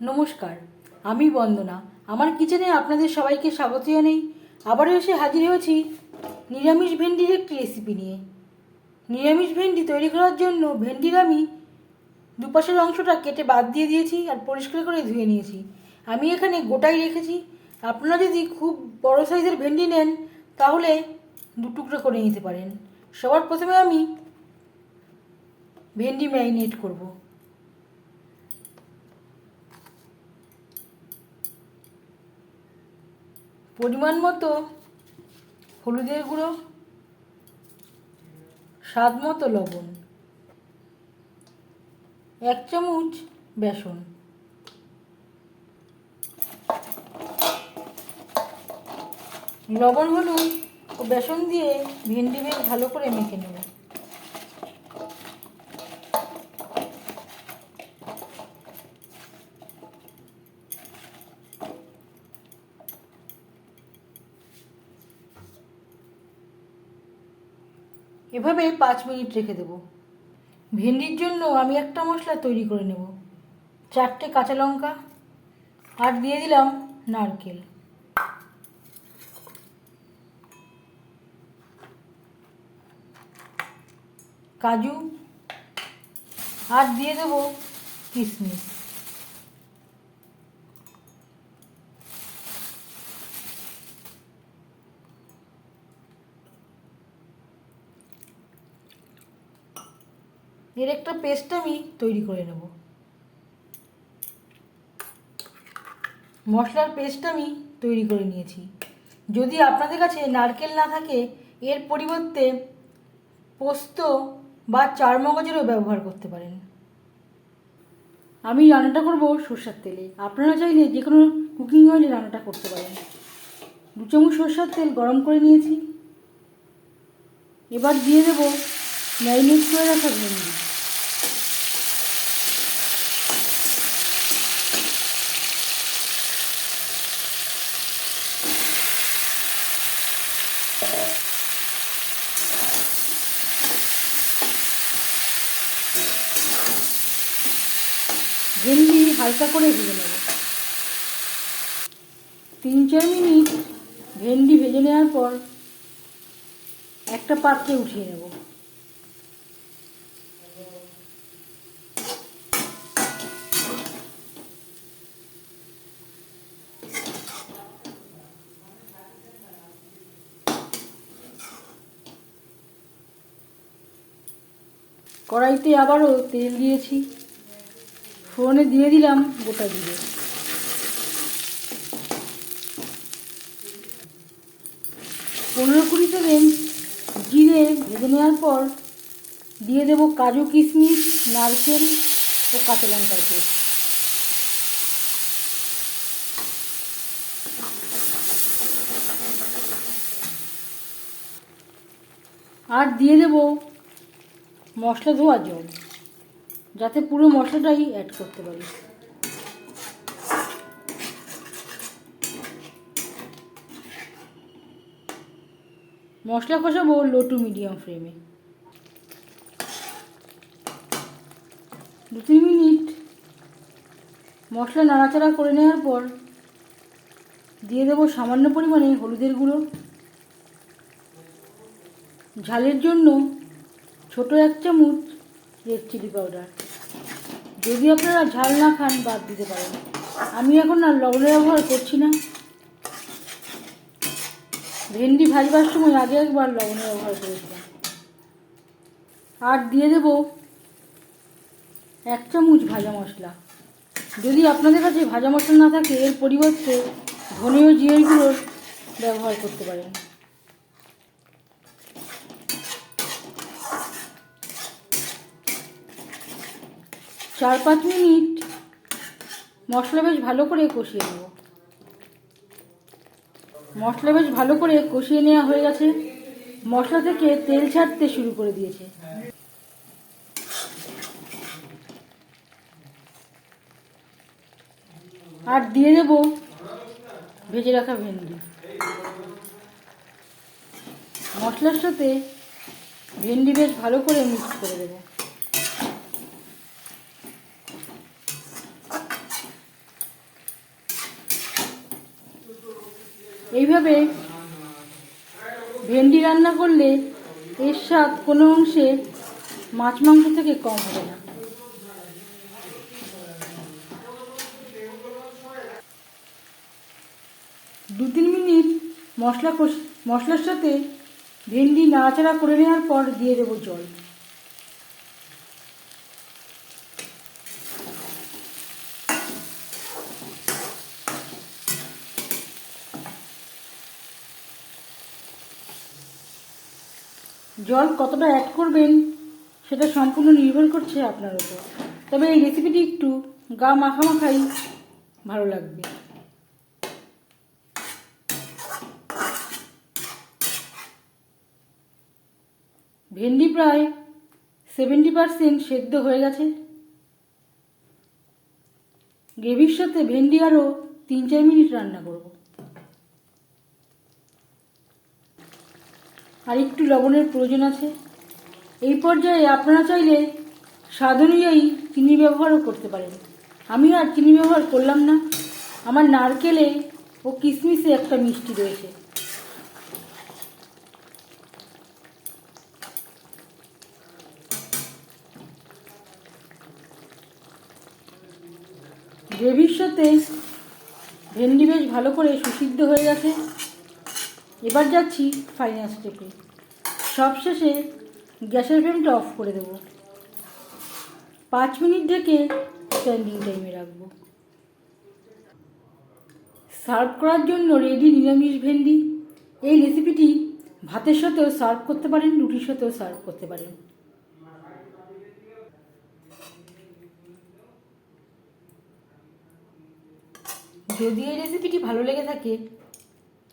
নমস্কার, আমি বন্দনা। আমার কিচেনে আপনাদের সবাইকে স্বাগত জানাই। আবারও এসে হাজির হয়েছি নিরামিষ ভেন্ডির একটি রেসিপি নিয়ে। নিরামিষ ভেন্ডি তৈরি করার জন্য ভেন্ডির আমি দুপাশের অংশটা কেটে বাদ দিয়ে দিয়েছি আর পরিষ্কার করে ধুয়ে নিয়েছি। আমি এখানে গোটাই রেখেছি। আপনারা যদি খুব বড় সাইজের ভেন্ডি নেন, তাহলে দু টুকরো করে নিতে পারেন। সবার প্রথমে আমি ভেন্ডি ম্যারিনেট করব। পরিমাণ মতো হলুদের গুঁড়ো, স্বাদ মতো লবণ, এক চামচ বেসন। লবণ, হলুদ ও বেসন দিয়ে ভেন্ডি বেশ ভালো করে মেখে নেব। এভাবে পাঁচ মিনিট রেখে দেব। ভেন্ডির জন্য আমি একটা মশলা তৈরি করে নেব। চারটে কাঁচা লঙ্কা আর দিয়ে দিলাম নারকেল। কাজু আর দিয়ে দেবো কিশমিশ এর একটা পেস্ট আমি তৈরি করে নেব। মশলার পেস্ট আমি তৈরি করে নিয়েছি। যদি আপনাদের কাছে নারকেল না থাকে, এর পরিবর্তে পোস্ত বা চারমগজেরও ব্যবহার করতে পারেন। আমি রান্নাটা করব সর্ষার তেলে। আপনারা চাইলে যে কোনো কুকিং অয়েলে রান্নাটা করতে পারেন। দু চামচ সর্ষার তেল গরম করে নিয়েছি। এবার দিয়ে দেব ম্যারিনেট করে রাখা ভেন্ডি ভেন্ডি হালকা করে ভেজে নেব। তিন চার মিনিট ভেন্ডি ভেজে নেওয়ার পর একটা পাত্রে উঠিয়ে নেব। কড়াইতে আবারও তেল দিয়েছি। ফোড়নে দিয়ে দিলাম গোটা জিরে। পনেরো কুড়ি সেকেন্ড জিরে ভেজে নেওয়ার পর দিয়ে দেব কাজু কিশমিশ, নারকেল ও কাঁচা লঙ্কার পেস্ট আর দিয়ে দেব মশলা ধোয়া জল যাতে পুরো মশলাটাই অ্যাড করতে পারি। মশলা কষাবো লো টু মিডিয়াম ফ্লেমে দু তিন মিনিট মশলা নাড়াচাড়া করে নেওয়ার পর দিয়ে দেবো সামান্য পরিমাণে হলুদের গুঁড়ো। ঝালের জন্য ছোট এক চামচ রেড চিলি পাউডার যদি আপনারা ঝাল না খান, বাদ দিতে পারেন। আমি এখন আর লবণের ব্যবহার করছি না। ভেন্ডি ভাজবার সময় আগে একবার লবণের ব্যবহার করেছিলাম আর দিয়ে দেব এক চামচ ভাজা মশলা। যদি আপনাদের কাছে ভাজা মশলা না থাকে, এর পরিবর্তে ধনীয় জিরের ব্যবহার করতে পারেন। চার পাঁচ মিনিট মশলা বেশ ভালো করে কষিয়ে নেব। মশলা বেশ ভালো করে কষিয়ে নেওয়া হয়ে গেছে। মশলা থেকে তেল ছাড়তে শুরু করে দিয়েছে। আর দিয়ে দেব ভেজে রাখা ভেন্ডি। মশলার সাথে ভেন্ডি বেশ ভালো করে মিক্স করে দেবো। এইভাবে ভেন্ডি রান্না করলে এর স্বাদ কোনো অংশে মাছ মাংস থেকে কম হবে না। দু তিন মিনিট মশলা মশলার সাথে ভেন্ডি নাড়াচাড়া করে নেওয়ার পর দিয়ে দেবো জল। জল কতটা অ্যাড করবেন, সেটা সম্পূর্ণ নির্ভর করছে আপনার উপর। তবে এই রেসিপিটি একটু গা মাখামাখাই ভালো লাগবে। ভেন্ডি প্রায় সেভেন্টি পারসেন্ট সেদ্ধ হয়ে গেছে। গ্রেভির সাথে ভেন্ডি আরও তিন চার মিনিট রান্না করব। আর একটু লবণের প্রয়োজন আছে। এই পর্যায়ে আপনারা চাইলে স্বাদ অনুযায়ী চিনি ব্যবহারও করতে পারেন। আমি আর চিনি ব্যবহার করলাম না। আমার নারকেলে ও কিশমিশে একটা মিষ্টি রয়েছে। গ্রেভির সাথে ভেন্ডি বেশ ভালো করে সুসিদ্ধ হয়ে গেছে। এবার যাচ্ছি ফাইনাল স্টেপে সবশেষে গ্যাসের ফ্লেমটা অফ করে দেব। পাঁচ মিনিট ঢেকে স্ট্যান্ডিং টাইমে রাখব। সার্ভ করার জন্য রেডি নিরামিষ ভেন্ডি। এই রেসিপিটি ভাতের সাথেও সার্ভ করতে পারেন, রুটির সাথেও সার্ভ করতে পারেন। যদি এই রেসিপিটি ভালো লেগে থাকে